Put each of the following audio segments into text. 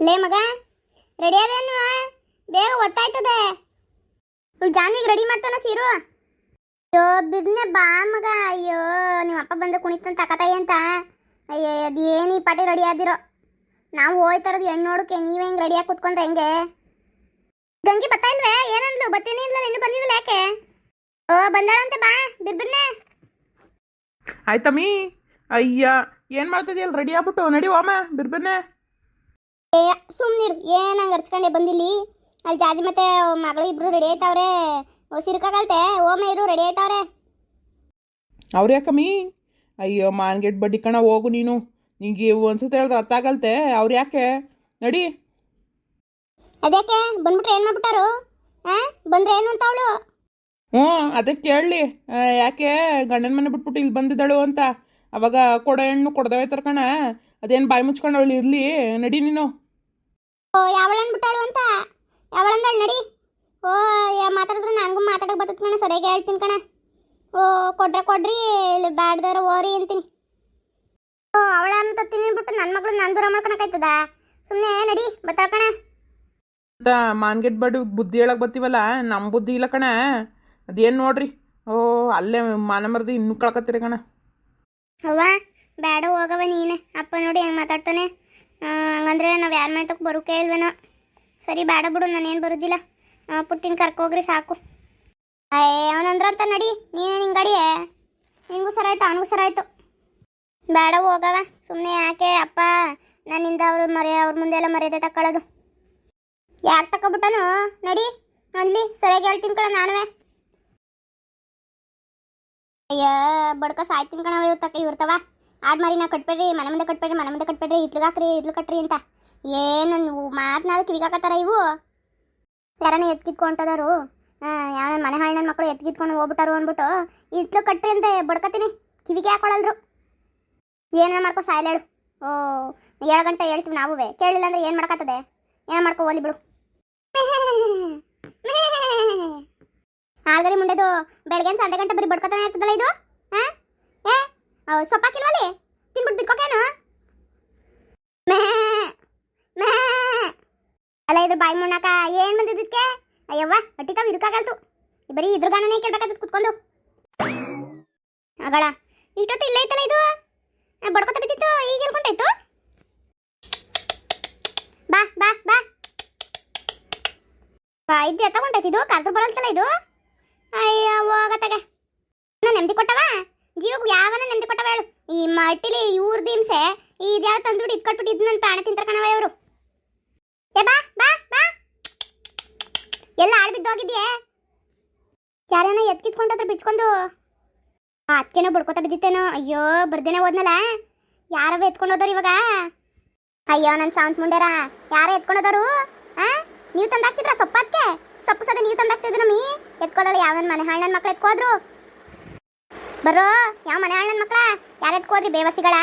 ಲೇ ಮಗ ರೆಡಿ ಅದೇನು ಬೇಗ ಒತ್ತಾಯ್ತದೆ ಜಾನ್ವಿಗೆ ರೆಡಿ ಮಾಡ್ತಾನ ಸೀರು? ಅಯ್ಯೋ, ಬಿಡ್ನೆ ಬಾ ಮಗ. ಅಯ್ಯೋ ನಿಮ್ಮ ಅಪ್ಪ ಬಂದು ಕುಣಿತಂತ ತಕತಾಯಿ ಅಂತ. ಅಯ್ಯೋ ಅದೇನು ಈ ಪಾಟಿ ರೆಡಿ ಆದಿರೋ? ನಾವು ಹೋಯ್ತಾರದು ಹೆಣ್ಣು ನೋಡಕ್ಕೆ ನೀವೇ ಹಿಂಗೆ ರೆಡಿಯಾಗಿ ಕುತ್ಕೊಂಡ್ರೆ ಹೆಂಗೆ? ಗಂಗಿ ಬತ್ತಾ ಇಲ್ವೇ? ಏನಂದ್ಲು? ಬತ್ತೀನಿ ಇಲ್ಲ ಇನ್ನು ಬಂದಿಲ್ಲ ಯಾಕೆ? ಓ ಬಂದಾಳಂತೆ ಬಾ. ಬಿಡ್ಬಿಡ್ನೆ ಆಯ್ತಮ್ಮಿ. ಅಯ್ಯ, ಏನು ಮಾಡ್ತಿದ್ಯಲ್ಲ ರೆಡಿ ಆಗ್ಬಿಟ್ಟು? ನಡಿ ಓಮ ಬಿರ್ಬನ್ನೆ ಏ ಸುಮ್ನಿರು ಏನು ಹಂಗೆ ಅರ್ಚ್ಕೊಂಡೆ ಬಂದಿಲ್ಲಿ? ಅಲ್ಲಿ ಜಾಜಿ ಮತ್ತೆ ಮಗಳು ಇಬ್ರು ರೆಡಿ ಆಯ್ತಾವ್ರೆ. ಸಿರ್ಕಾಗಲ್ತೆ ಓಮ ಇರು ರೆಡಿ ಆಯ್ತಾವ್ರೆ. ಅವ್ರು ಯಾಕಮ್ಮಿ? ಅಯ್ಯೋ ಮಾನ್ಗೆಟ್ ಬಡ್ಡಿ ಕಣ ಹೋಗು ನೀನು. ನಿಂಗೆ ಒಂದ್ಸತಿ ಹೇಳಿದ್ರೆ ಅರ್ಥ ಆಗಲ್ತೆ ಅವ್ರು ಯಾಕೆ? ನಡಿ. ಅದ್ಯಾಕೆ? ಬಂದ್ಬಿಟ್ರೆ ಏನು ಮಾಡ್ಬಿಟ್ಟಾರು? ಹಾ ಬಂದ್ರೆ ಏನು ಅಂತ ಅವಳು? ಹ್ಞೂ ಅದಕ್ಕೆ ಕೇಳಲಿ. ಯಾಕೆ? ಗಂಡನ ಮನೆ ಬಿಟ್ಬಿಟ್ಟು ಇಲ್ಲಿ ಬಂದಿದ್ದಾಳು ಅಂತ. ಅವಾಗ ಕೊಡ ಹೆಣ್ಣು ಕೊಡ್ದವೆ ತರ್ಕಣ ಅದೇನು ಬಾಯಿ ಮುಚ್ಕೊಂಡು ಅವಳು ಇರಲಿ? ನಡಿ ನೀನು. ಓ ಯಾವಳ ಬಿಟ್ಟಾಳು ಅಂತ? ಯಾವಳಂದಳು ನಡಿ. ಓ ಯಾ ಮಾತಾಡಿದ್ರೆ ನನಗೂ ಮಾತಾಡಕ್ಕೆ ಬರ್ತದೆ ಕಣ ಸರಿಯಾಗಿ ಹೇಳ್ತೀನಿ ಕಣ. ಓ ಕೊಡ್ರೆ ಕೊಡ್ರಿ ಇಲ್ಲಿ ಬ್ಯಾಡ್ದಾರ ಓರಿ ಅಂತೀನಿ. ಓ ಅವಳ ಅಂತ ತಿನ್ಬಿಟ್ಟು ನನ್ನ ಮಗಳು ನಾನು ದೂರ ಮಾಡ್ಕೊಳಕಾಯ್ತದ? ಸುಮ್ಮನೆ ನಡಿ ಬತ್ತಾಳ ಕಣ. ಅಂತ ಮಾನ್ಗೆಟ್ ಬಡ ಬುದ್ಧಿ ಹೇಳಕ್ ಬರ್ತೀವಲ್ಲ ನಮ್ಮ ಬುದ್ಧಿ ಇಲ್ಲ ಕಣ. ಅದೇನು ನೋಡ್ರಿ? ಓ ಅಲ್ಲೇ ಮಾನ ಮರದಿ ಇನ್ನೂ ಕಳ್ಕತ್ತೀರಿ ಕಣ. ಅವ್ವ ಬ್ಯಾಡ ಹೋಗವ ನೀನೆ. ಅಪ್ಪ ನೋಡಿ ಹೆಂಗೆ ಮಾತಾಡ್ತಾನೆ. ಹಂಗಂದ್ರೆ ನಾವು ಯಾರ ಮನೆ ಬರೋಕೆ ಇಲ್ವೇನೋ. ಸರಿ, ಬೇಡ ಬಿಡು, ನಾನೇನು ಬರೋದಿಲ್ಲ. ಪುಟ್ಟಿನ ಕರ್ಕೋಗ್ರಿ, ಸಾಕು. ಅಯ್ಯ ಅವನಂದ್ರ ಅಂತ ನಡಿ, ನೀನೇ ನಿಂಗೆ ಗಡಿಯೇ ನಿಂಗೂ ಸರ ಆಯ್ತು, ಅವನಿಗೂ ಸರ ಆಯ್ತು. ಬೇಡ, ಹೋಗವ. ಸುಮ್ಮನೆ ಯಾಕೆ, ಅಪ್ಪ, ನನ್ನಿಂದ ಅವ್ರ ಮರೆ, ಅವ್ರ ಮುಂದೆ ಎಲ್ಲ ಮರ್ಯಾದೆ ತಕ್ಕೊಳ್ಳೋದು. ಯಾಕೆ ತಕೊಬಿಟ್ಟನು ನಡಿ ಅಲ್ಲಿ ಸರಿಯಾಗಿ ಹೇಳ್ತೀನಿ ಕಣ, ನಾನುವೇ. ಅಯ್ಯ, ಬಡ್ಕ, ಸಾಯ್ತೀನಿ ಕಣವ ಇವ್ರ ತಕ ಇವ್ರತವ ಆಡ್ ಮಾರಿ ನಾವು ಕಟ್ಬೇಡ್ರಿ, ಮನೆ ಮುಂದೆ ಕಟ್ಬೇಡ್ರಿ, ಮನೆ ಮುಂದೆ ಕಟ್ಬೇಡ್ರಿ ಇತ್ಲಾಕ್ರಿ ಇದ್ಲು ಕಟ್ರಿ ಅಂತ. ಏನು ಮಾತನಾಡ ಕಿವಿಗಾಕತ್ತಾರ ಇವು? ಯಾರನ್ನ ಎತ್ಕಿತ್ಕೊಂಟದಾರು ಯಾವ ಮನೆ ಹಾಳು ನನ್ನ ಮಕ್ಕಳು ಎತ್ಕಿತ್ಕೊಂಡು ಹೋಗ್ಬಿಟ್ಟಾರು ಅಂದ್ಬಿಟ್ಟು ಇತ್ಲು ಕಟ್ರಿ ಅಂತ ಬಡ್ಕತೀನಿ ಕಿವಿಗೆ ಹಾಕೊಳ್ಳಲ್ರು ಏನೇನು ಮಾಡ್ಕೊ ಸಾಯ್ಲ ಹೇಳು. ಓ, ಏಳು ಗಂಟೆ ಹೇಳ್ತೀವಿ ನಾವುವೇ. ಕೇಳಿಲ್ಲ ಅಂದ್ರೆ ಏನು ಮಾಡ್ಕತ್ತದೆ? ಏನು ಮಾಡ್ಕೊ ಓಲಿ ಬಿಡು. ಆಲ್ಗರಿ ಮುಂಡೆದು ಬೆಳಗ್ಗೆ ಸಂಜೆ ಗಂಟೆ ಬರೀ ಬಡ್ಕೊತಾನೆ ಆಗ್ತದಲ್ಲ ಇದು? ಹಾಂ? ಏ? ಸೊಪ್ಪಾಕಿಲ್ವಲ್ಲಿ ತಿನ್ಬಿಟ್ಟು ಬಿಕ್ಕೋಕೇನು ಮೇ ಮೇ. ಅಲ್ಲ, ಇದ್ರ ಬಾಯಿ ಮುಣ್ಣಾಕ ಏನ್ ಬಂದಿದ್ದಕ್ಕೆ ಅಯ್ಯವ್ವ ಹೊಟ್ಟಿತಾವ್ ಇದಕ್ಕಾಗಲ್ತು ಬರೀ ಇದ್ರ ಗಾನನೇ ಕೇಳ್ಬೇಕಾಗ್ತದೆ ಕುತ್ಕೊಂಡು. ಅಗಳ ಇಷ್ಟೊತ್ತು ಇಲ್ಲೇ ಐತಲ್ಲ ಇದು? ಬಡ್ಕೊತ ಬಿದ್ದಿತ್ತು, ಈಗ ಹೇಳ್ಕೊಂಡಾಯ್ತು ಬಾ ಬಾ ಬಾ. ಬಾ ಇದು ಎತ್ತಕೊಂಡೈತಿ ಇದು? ಕರ್ದು ಬರಲ್ತಲ್ಲ ಇದು? ಅಯ್ಯ ಹೋಗತ್ತಾಗ ನೆಮ್ಮದಿ ಕೊಟ್ಟವ? ಜೀವಕ್ಕೆ ಯಾವನ ನೆಮ್ಮದಿ ಕೊಟ್ಟವ ಹೇಳು ಈ ಮಟ್ಟಿಲಿ ಇವ್ರದ್ದು ಹಿಂಸೆ ಇದ್ಯಾವ ತಂದ್ಬಿಟ್ಟು ಇದು ಕಟ್ಬಿಟ್ಟು ನನ್ನ ಪ್ರಾಣ ತಿಂತರ ಕಣವ ಇವರು. ಏ ಬಾ ಬಾ ಬಾ. ಎಲ್ಲ ಆಳ್ ಯಾರೇನೋ ಎತ್ಕಿತ್ಕೊಂಡು ಹತ್ರ ಬಿಚ್ಕೊಂಡು? ಅತ್ಕೆನೋ ಬಡ್ಕೋತ ಬಿದ್ದಿತ್ತೇನೋ. ಅಯ್ಯೋ, ಬರ್ದೇನೆ ಹೋದ್ನಲ್ಲ. ಯಾರವ ಎತ್ಕೊಂಡು ಹೋದವ್ರು ಇವಾಗ? ಅಯ್ಯೋ ನನ್ನ ಸಾವಂತ್ ಮುಂಡೇರ, ಯಾರ ಎತ್ಕೊಂಡೋದವರು ಆ? ನೀವು ತಂದಾಕ್ತಿದ್ರ ಸೊಪ್ಪಕ್ಕೆ ಸೊಪ್ಪು ಸದ ನೀವು ತಂದಾಕ್ತಿದ್ರ ಮೀ ಎತ್ಕೋದಳು ಯಾವ ಮನೆ ನನ್ನ ಮಕ್ಳು ಎತ್ಕೋದ್ರು? ಬರೋ, ಯಾವ ಮನೆ ಅಣ್ಣನ ಮಕ್ಕಳ ಯಾರು ಎತ್ಕೋದ್ರಿ ಬೇವಸಿಗಳ?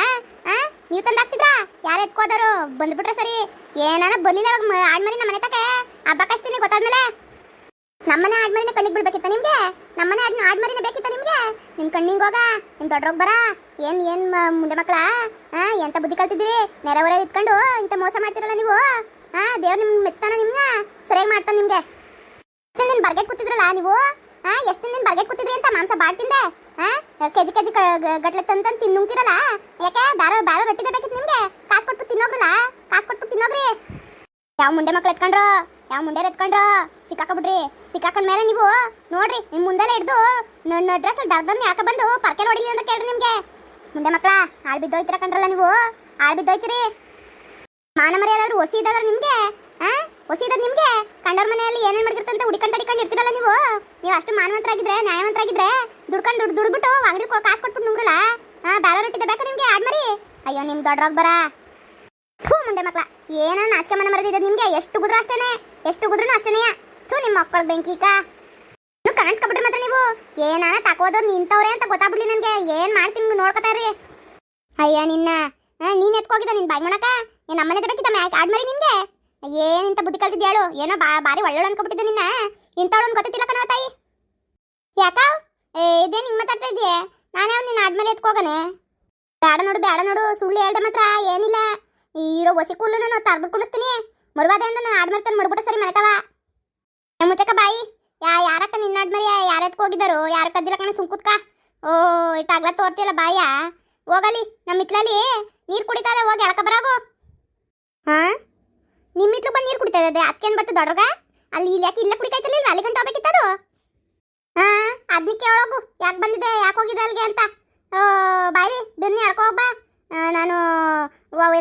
ನೀವು ತಂದಾಗ್ತಿದ್ರ ಯಾರು ಎತ್ಕೋದರು ಬಂದ್ಬಿಟ್ರೆ ಸರಿ. ಏನಾನ ಬರ್ಲಿಲ್ಲ ಇವಾಗ ಆಡ್ಮರಿ ನಮ್ಮ ಮನೆ ತಕ. ಹಬ್ಬ ಕಸ್ತೀನಿ ಗೊತ್ತಾದ್ಮೇಲೆ. ನಮ್ಮನೆ ಆಡ್ಮರಿನ ಕಣ್ಣಿಗೆ ಬಿಡ್ಬೇಕಿತ್ತ ನಿಮ್ಗೆ? ನಮ್ಮನೆ ಆಡ್ ಆಡ್ಮರಿನ ಬೇಕಿತ್ತ ನಿಮ್ಗೆ? ನಿಮ್ ಕಣ್ಣಿಂಗ್ ಹೋಗ, ನಿಮ್ ದೊಡ್ಡರೋಗ್ ಬರ. ಏನ್ ಏನ್ ಮುಂಡೆ ಮಕ್ಕಳ ಆ, ಎಂತ ಬುದ್ಧಿ ಕಲ್ತಿದ್ದೀರಿ? ನೆರೆ ಹೊರೆ ಇಟ್ಕೊಂಡು ಇಂತ ಮೋಸ ಮಾಡ್ತಿರಲ್ಲ ನೀವು? ಆ, ದೇವ್ರು ನಿಮ್ ಮೆಚ್ತಾನ ನಿಮ್ಗೆ ಸರಿಯಾಗಿ ಮಾಡ್ತಾನೆ ನಿಮ್ಗೆ. ನೀನು ಬರ್ಗೆಟ್ ಕೂತಿದ್ರಲ್ಲ ನೀವು? ಆ, ಎಷ್ಟು ದಿನ ಬರ್ಗೆಟ್ ಕೂತಿದ್ರಿ ಅಂತ ಮಾಂಸ ಬಾಳ್ ತಿಂದೆ. ಹಾ ಕೆಜಿ ಕೆಜಿ ಗಟ್ಲೆ ತಂದು ತಿನ್ನುಂತಿರಲ್ಲ ಯಾಕೆ ಬೇರೆ ಬೇರೆ ರೊಟ್ಟಿ ಬೇಕಿತ್ತು ನಿಮ್ಗೆ? ಕಾಸು ಕೊಟ್ಬಿಟ್ಟು ತಿನ್ನೋಗ್ರಲ್ಲ? ಕಾಸು ಕೊಟ್ಬಿಟ್ಟು ತಿನ್ನೋಗ್ರಿ. ಯಾವ ಮುಂಡೆ ಮಕ್ಳು ಎತ್ಕೊಂಡ್ರು? ಯಾವ ಮುಂಡೆ ಎತ್ಕೊಂಡ್ರು? ಸಿಕ್ಕಾಕೊಬಿಡ್ರಿ. ಸಿಕ್ಕಾಕೊಂಡ ಮೇಲೆ ನೀವು, ನೋಡ್ರಿ, ನಿಮ್ ಮುಂದೆಲ್ಲ ಹಿಡ್ದು ನನ್ನ ಡ್ರೆಸ್ ಡರ್ದನ್ನ ಯಾಕೆ ಬಂದು ಪರ್ಕೆ ಹೊಡಿಲಿ ಅಂತ ಕೇಳ್ರಿ ನಿಮ್ಗೆ. ಮುಂಡೆ ಮಕ್ಳ ಆಳ್ ಬಿದ್ದೋಯ್ತಿರ ಕಂಡ್ರಲ್ಲ ನೀವು? ಆಳ್ ಬಿದ್ದೋಯ್ತಿರಿ. ಮಾನ ಮರ್ಯಾದಾದ್ರು ಒಸಿ ಇದ್ದಾದ್ರೆ ನಿಮ್ಗೆ? ಆ? ಒಸಿ ಇದ್ದದ್ ನಿಮ್ಗೆ? ಕಂಡವ್ರ ಮನೆಯಲ್ಲಿ ಏನೇನ್ ಮಾಡ್ತಿರ್ತಂತ ಹುಡ್ಕೊಂಡು ಅಡಿಕೊಂಡು ಇರ್ತೀರಲ್ಲ ನೀವು? ನೀವು ಅಷ್ಟು ಮಾನವಂತರಾಗಿದ್ರೆ, ನ್ಯಾಯವಂತರಾಗಿದ್ರೆ, ದುಡ್ಕೊಂಡು ದುಡ್ಡು ದುಡ್ಬಿಟ್ಟು ಅಂಗಡಿ ಕಾಸು ಕೊಟ್ಬಿಟ್ಟು ನುಂಗಲ್ಲ ಹಾಂ ಬೇರೆ ರೊಟ್ಟಿ ಬೇಕಾ ನಿಮಗೆ? ಆಡ್ ಮರಿ. ಅಯ್ಯೋ, ನಿಮ್ ದೊಡ್ಡರೋಗ್ ಬರ. ಥೂ, ಮುಂಡೆ ಮಕ್ಳ. ಏನ ನಾಚಿಕೆ ಮನೆ ಮರದಿದೆ ನಿಮ್ಗೆ? ಎಷ್ಟು ಗುದ್ರು ಅಷ್ಟೇನೆ. ಎಷ್ಟು ಗುದ್ರು ಅಷ್ಟೇನೆ. ಥೂ ನಿಮ್ಮ ಮಕ್ಕಳು ಬೆಂಕಿಕ ನೀವು ಕಾಣಿಸ್ಕೊಬಿಟ್ರೆ ಮಾತ್ರ ನೀವು. ಏನಾನ ತಕೋದವ್ರು ನಿಂತವ್ರೆ ಅಂತ ಗೊತ್ತಾಗ್ಬಿಡ್ಲಿ ನನಗೆ. ಏನ್ ಮಾಡ್ತೀನಿ ನೋಡ್ಕೊತಾರ್ರಿ ಅಯ್ಯ, ನಿನ್ನ. ನೀನು ನೀನ್ ನಿನ್ನ ನಿನ್ ಬಾಯ್ ಮಾಡಕ ಏನ್ ನಮ್ಮನೆ ಬೇಕಿದ್ದ ಆಡ್ ಮರಿ ನಿನ್ಗೆ. ಏನ್ ಬುದ್ಧಿ ಬುದ್ಧಿ ಕಲ್ತಿದ್ಯಾಳು ಏನೋ ಬಾ ಬಾರಿ ಒಳ್ಳೊಳ್ಳೆ ಅನ್ಕೊಬಿಟ್ಟಿದ್ದೆ ನಿನ್ನ. ಇಂಥವಳೊಂದು ಗೊತ್ತಿಲ್ಲ ಕಣ ತಾಯಿ. ಯಾಕ? ಏ, ಇದೇ ನಿಂಗೆ ಮಾತಾಡ್ತಾ ಇದೆಯೇ ನಾನೇ ಅವ್ನು ನಿನ್ನ ಆದ್ಮೇಲೆ ಎತ್ಕೋಗನೆ ಬೇಡ ನೋಡು ಬೇಡ ನೋಡು, ಸುಳ್ಳು ಹೇಳ್ದೆ ಮಾತ್ರ, ಏನಿಲ್ಲ. ಇರೋ ಒಸಿ ಕೂಲು ನಾನು ತರ್ಬಿಟ್ಟು ಕುಡಿಸ್ತೀನಿ ಮರುವಾದೆ ಅಂತ ನಾನು ಆಡ್ಮರ್ತಾನೆ ಮಡ್ಬಿಟ್ಟು ಸರಿ ಮನೆತವ. ಮುಚ್ಚಕ್ಕ ಬಾಯಿ. ಯಾ, ಯಾರಕ್ಕ ನಿನ್ನ ಆಡ್ಮರಿ ಯಾರು ಹೋಗಿದ್ದಾರು? ಯಾರ ಕದ್ದಿಲ್ಲ ಕಣ ಸುಮ್ಕುತ್ಕ ಓ ಇಟ್ಟಾಗ್ಲ ತೋರ್ತಿಲ್ಲ ಬಾಯ. ಹೋಗಲಿ ನಮ್ಮ ಇತ್ಲಲ್ಲಿ ನೀರು ಕುಡಿತಾರೆ ಹೋಗಿ ಎಳಕ ಬರಾಗು. ಹಾ? ನಿಮ್ಮ ಹಿತ್ಲು ಬಂದು ನೀರು ಕುಡಿತಾ ಇದೆ ಅದಕ್ಕೇನು ಬತ್ತು ದೊಡ್ಡಗ ಅಲ್ಲಿ ಇಲ್ಲಿ ಯಾಕೆ ಇಲ್ಲ ಕುಡಿತೈತಿರ್ಲಿಲ್ಲ ಅಲ್ಲಿ ಗಂಟೆ ಹೋಗ್ಬೇಕಿತ್ತದು ಹಾ ಅದಕ್ಕೆ ಕೇಳೋಗು ಯಾಕೆ ಬಂದಿದೆ? ಯಾಕೆ ಹೋಗಿದೆ ಅಲ್ಲಿಗೆ ಅಂತ? ಓ, ಬಾಯ್ಲಿ ಬನ್ನಿ ಎಳ್ಕೊ ಬಾ ನಾನು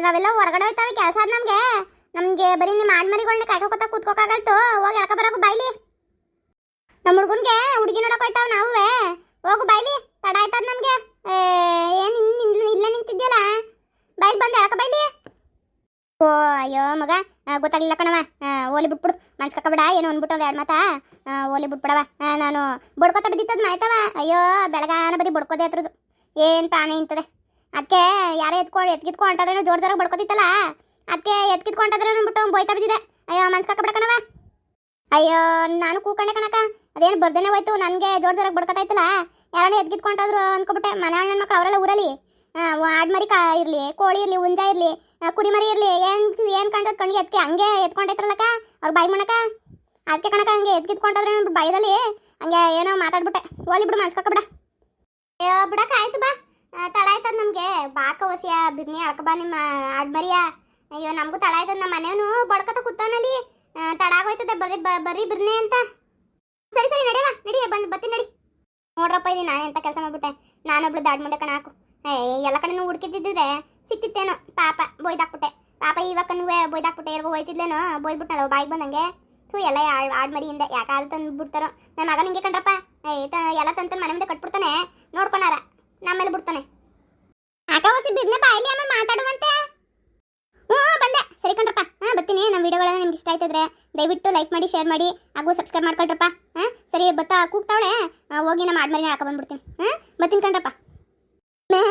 ನಾವೆಲ್ಲ ಹೊರಗಡೆ ಹೋಯ್ತಾವೆ ಕೆಲಸ ಅದ ನಮಗೆ. ನಮಗೆ ಬರೀ ನಿಮ್ಮ ಆಡ್ಮರಿಗಳನ್ನ ಕಾಯ್ಕೊತಾ ಕೂತ್ಕೋಕಾಗಲ್ತು. ಹೋಗಿ ಎಳ್ಕೊ ಬರೋಕು ಬಾಯ್ಲಿ. ನಮ್ಮ ಹುಡುಗನ್ಗೆ ಹುಡುಗಿ ನೋಡಕ್ ಹೋಯ್ತಾವ ನಾವೇ ಹೋಗು ಬಾಯ್ಲಿ ತಡ ಆಯ್ತದ ನಮ್ಗೆ ಏನು ಇಲ್ಲೇ ಇಲ್ಲೇ ನಿಂತಿದ್ಯಲ್ಲ ಬಾಯ್ಲಿ ಬಂದು ಎಳ್ಕೊ ಬಾಯ್ಲಿ ಓ ಅಯ್ಯೋ ಮಗ. ಗೊತ್ತಾಗ್ಲಿಲ್ಲ ಕಣವ ಓಲಿ ಬಿಟ್ಬಿಡು. ಮನ್ಸ್ ಕಕ್ಕಬೇಡ ಏನು ಅಂದ್ಬಿಟ್ಟು ಎರಡು ಮಾತಾ. ಓಲಿ ಬಿಟ್ಬಿಡವ ನಾನು ಬಡ್ಕೋತ ಬಿದ್ದಿತ್ತದ ಮಾಯ್ತವ ಅಯ್ಯೋ, ಬೆಳಗಾನ ಬರೀ ಬಡ್ಕೋದೆ ಹತ್ರದು ಏನು ಪ್ರಾಣಿ ಇಂತದೆ ಅದಕ್ಕೆ ಯಾರೇ ಎತ್ಕೊಂಡು ಎತ್ಕಿತ್ಕೊ ಹೊಂಟಾದ್ರೆ ಜೋರ್ ಜೋರಾಗಿ ಬಡ್ಕೋತಿತ್ತಲ್ಲ. ಅದಕ್ಕೆ ಎತ್ಕಿತ್ಕೊಂಡು ಹೊಂಟಾದ್ರೆ ಅಂದ್ಬಿಟ್ಟು ಬೋಯ್ತಾ ಬಿದ್ದಿದೆ. ಅಯ್ಯೋ, ಮನ್ಸ್ ಕಕ್ಕಬೇಡ ಕಣವ ಅಯ್ಯೋ, ನಾನು ಕೂಕಣೆ ಕಣಕ ಅದೇನು ಬರ್ದೇನೆ ಹೋಯ್ತು. ನನಗೆ ಜೋರ್ ಜೋರಾಗಿ ಬಡ್ಕೋತಾ ಇತ್ತಲ್ಲ. ಯಾರನ್ನ ಎತ್ಕಿತ್ಕೊಂಡಾದ್ರು ಅನ್ಕೊಬಿಟ್ಟೆ. ಮನೆ ಮಕ್ಳು ಅವರೆಲ್ಲ ಊರಲ್ಲಿ. ಆಡ್ಮರಿ ಕಾ ಇರಲಿ, ಕೋಳಿ ಇರಲಿ, ಹುಂಜ ಇರಲಿ ಕುಡಿಮರಿ ಇರಲಿ, ಏನು ಏನು ಕಂಡ್ರೆ ಕಣ್ಣಿಗೆ ಎತ್ಕೆ ಹಂಗೆ ಎತ್ಕೊಂಡೈತ್ರಲ್ಲಕ್ಕ, ಅವ್ರು ಬಾಯಿ ಮುಣಕ? ಅದಕ್ಕೆ ಕಣಕ ಹಂಗೆ ಎತ್ಕಿತ್ಕೊಂಡಾದ್ರೆ ಬೈದಲ್ಲಿ ಹಂಗೆ ಏನೋ ಮಾತಾಡ್ಬಿಟ್ಟೆ. ಓಲಿ ಬಿಡು ಮನ್ಸ್ಕೊಕ ಬಿಡ. ಬಿಡಕ್ಕ, ಆಯ್ತು ಬಾ. ತಡ ಆಯ್ತದ ನಮಗೆ. ಬಾಕ ಹೊಸಿಯ ಬಿರ್ನಿ ಅಳ್ಕ ಬಾ ನಿಮ್ಮ ಆಡ್ಮರಿಯ. ಅಯ್ಯೋ, ನಮಗೂ ತಡ ಆಯ್ತದ ನಮ್ಮ ಮನೆಯವನು ಬಡ್ಕತ ಕೂತಾನಲ್ಲಿ ತಡ ಆಗೋಯ್ತದೆ, ಬರ್ರಿ ಬರ್ರಿ ಬಿರ್ನಿ ಅಂತ. ಸರಿ ಸರಿ ನಡೆಯವ ನಡಿಯ ಬಂದು ಬತ್ತಿ ನಡಿ. ನೋಡ್ರಪ್ಪ, ಇಲ್ಲಿ ನಾನು ಎಂತ ಕೆಲಸ ಮಾಡ್ಬಿಟ್ಟೆ. ನಾನೊಬ್ಳು ದಾಡ್ ಮುಂಡೆ ಕಣ, ಹಾಕು. ಎಲ್ಲ ಕಡೆನೂ ಹುಡುಕಿದ್ದಿದ್ರೆ ಸಿಕ್ತಿತ್ತೇನೋ. ಪಾಪ, ಬೊಯ್ದಾಕ್ಬಿಟ್ಟೆ. ಪಾಪ ಇವಾಗ ನೀವೇ ಬೊಯ್ದಾಕ್ಬಿಟ್ಟೆ ಇರ್ಬೋ ಹೋಯ್ತಿದ್ಲೇನೋ. ಬೊಯ್ದ್ಬಿಟ್ಟಲ್ಲ ಬಾಯಿಗೆ ಬಂದಂಗೆ. ಥೂ, ಎಲ್ಲ ಆಡ್ ಮರಿಯಿಂದ ಅದು ತಂದು ಬಿಡ್ತಾರೋ ನನ್ನ ಮಗನ ಹಿಂಗೆ ಕಂಡ್ರಪ್ಪ. ಏ ತ ಎಲ್ಲ ತಂತ ಮನೆ ಮುಂದೆ ಕಟ್ಬಿಡ್ತಾನೆ. ನೋಡ್ಕೊಳ ನಮ್ಮ ಮೇಲೆ ಬಿಡ್ತಾನೆ. ಆಕ ಹೊಸಿ ಬಿದ್ನೆ ಬಾಯಲ್ಲಿ ಅಮ್ಮ ಮಾತಾಡುವಂತೆ. ಹ್ಞೂ ಬಂದೆ. ಸರಿ ಕಣ್ರಪ್ಪ ಹಾಂ, ಬರ್ತೀನಿ. ನಮ್ಮ ವಿಡಿಯೋಗಳನ್ನ ನಿಮ್ಗೆ ಇಷ್ಟ ಆಯ್ತಿದ್ರೆ ದಯವಿಟ್ಟು ಲೈಕ್ ಮಾಡಿ, ಶೇರ್ ಮಾಡಿ, ಹಾಗೂ ಸಬ್ಸ್ಕ್ರೈಬ್ ಮಾಡ್ಕೊಳ್ರಪ್ಪ. ಹಾಂ, ಸರಿ, ಬತ್ತಾ ಕೂಗ್ತಾವಳೆ. ಹೋಗಿ ನಮ್ಮ ಆಡ್ಮರಿನ ಹಾಕ ಬಂದ್ಬಿಡ್ತೀನಿ. ಹಾಂ ಬರ್ತೀನಿ ಕಣ್ರಪ್ಪ மே